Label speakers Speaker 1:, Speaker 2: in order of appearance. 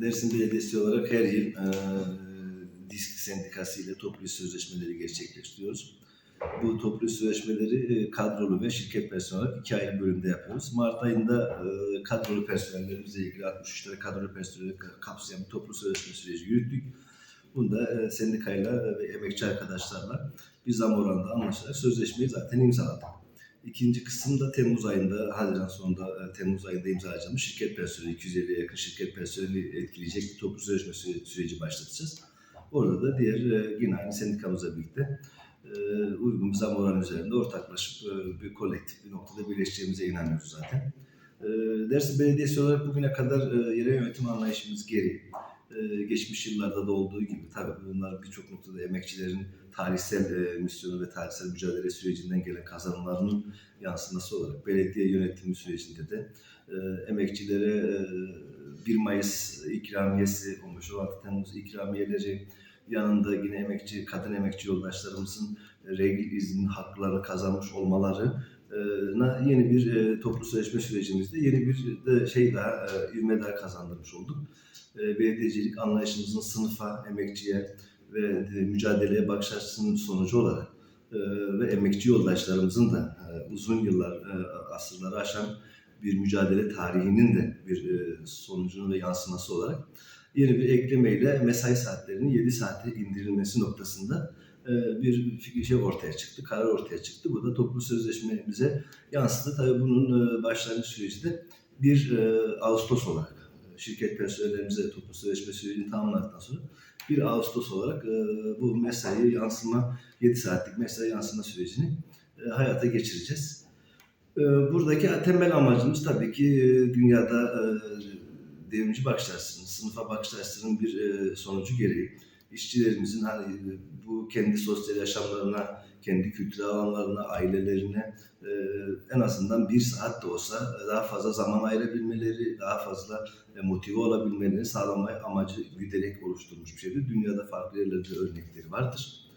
Speaker 1: Dersim Belediyesi olarak her yıl e, DİSK Sendikası ile toplu sözleşmeleri gerçekleştiriyoruz. Bu toplu sözleşmeleri e, kadrolu ve şirket personeli olarak iki ayrı bölümde yapıyoruz. Mart ayında e, kadrolu personellerimizle ilgili 63 tane kadrolu personeli kapsayan bir toplu sözleşme süreci yürüttük. Bunda e, sendikayla ve emekçi arkadaşlarla bir zam oranında anlaşarak sözleşmeyi zaten imzaladık. İkinci kısımda Temmuz ayında, Haziran sonunda e, Temmuz ayında imzalayacağımız şirket personeli, 250'ye yakın şirket personeli etkileyecek bir toplu sözleşme süre- süreci başlatacağız. Orada da diğer e, yine aynı sendikamızla birlikte e, uygun bir zam oranı üzerinde ortaklaşıp bir kolektif bir noktada birleşeceğimize inanıyoruz zaten. Dersim Belediyesi olarak bugüne kadar yerel yönetim anlayışımız geri. E, geçmiş yıllarda da olduğu gibi tabii bunlar birçok noktada emekçilerin tarihsel e, misyonu ve tarihsel mücadele sürecinden gelen kazanımlarının yansıması olarak belediye yönetimi sürecinde de e, emekçilere e, 1 Mayıs ikramiyesi, 15-16 Temmuz ikramiyeleri yanında yine emekçi, kadın emekçi yoldaşlarımızın e, regl iznin haklarını kazanmış olmaları e, yeni bir toplu sözleşme sürecimizde yeni bir de şey daha, ivme daha kazandırmış olduk. Belediyecilik anlayışımızın sınıfa, emekçiye ve mücadeleye bakış açısının sonucu olarak ve emekçi yoldaşlarımızın da uzun yıllar, asırları aşan bir mücadele tarihinin de bir e, sonucunu ve yansıması olarak yeni bir eklemeyle mesai saatlerinin 7 saate indirilmesi noktasında bir fikir şey ortaya çıktı, karar ortaya çıktı. Bu da toplu sözleşmemize yansıdı. Tabii bunun e, başlangıç süreci de 1 e, Ağustos olarak e, şirket personellerimize toplu sözleşme sürecini tamamladıktan sonra 1 Ağustos olarak e, bu mesai yansıma 7 saatlik mesai yansıma sürecini e, hayata geçireceğiz. E, buradaki temel amacımız tabii ki e, dünyada e, devrimci bakış açısının, sınıfa bakış açısının bir e, sonucu gereği işçilerimizin hani e, bu kendi sosyal yaşamlarına, kendi kültürel alanlarına, ailelerine e, en azından bir saat de olsa daha fazla zaman ayırabilmeleri, daha fazla e, motive olabilmelerini sağlamaya amacı güderek oluşturmuş bir şeydir. Dünyada farklı yerlerde örnekleri vardır.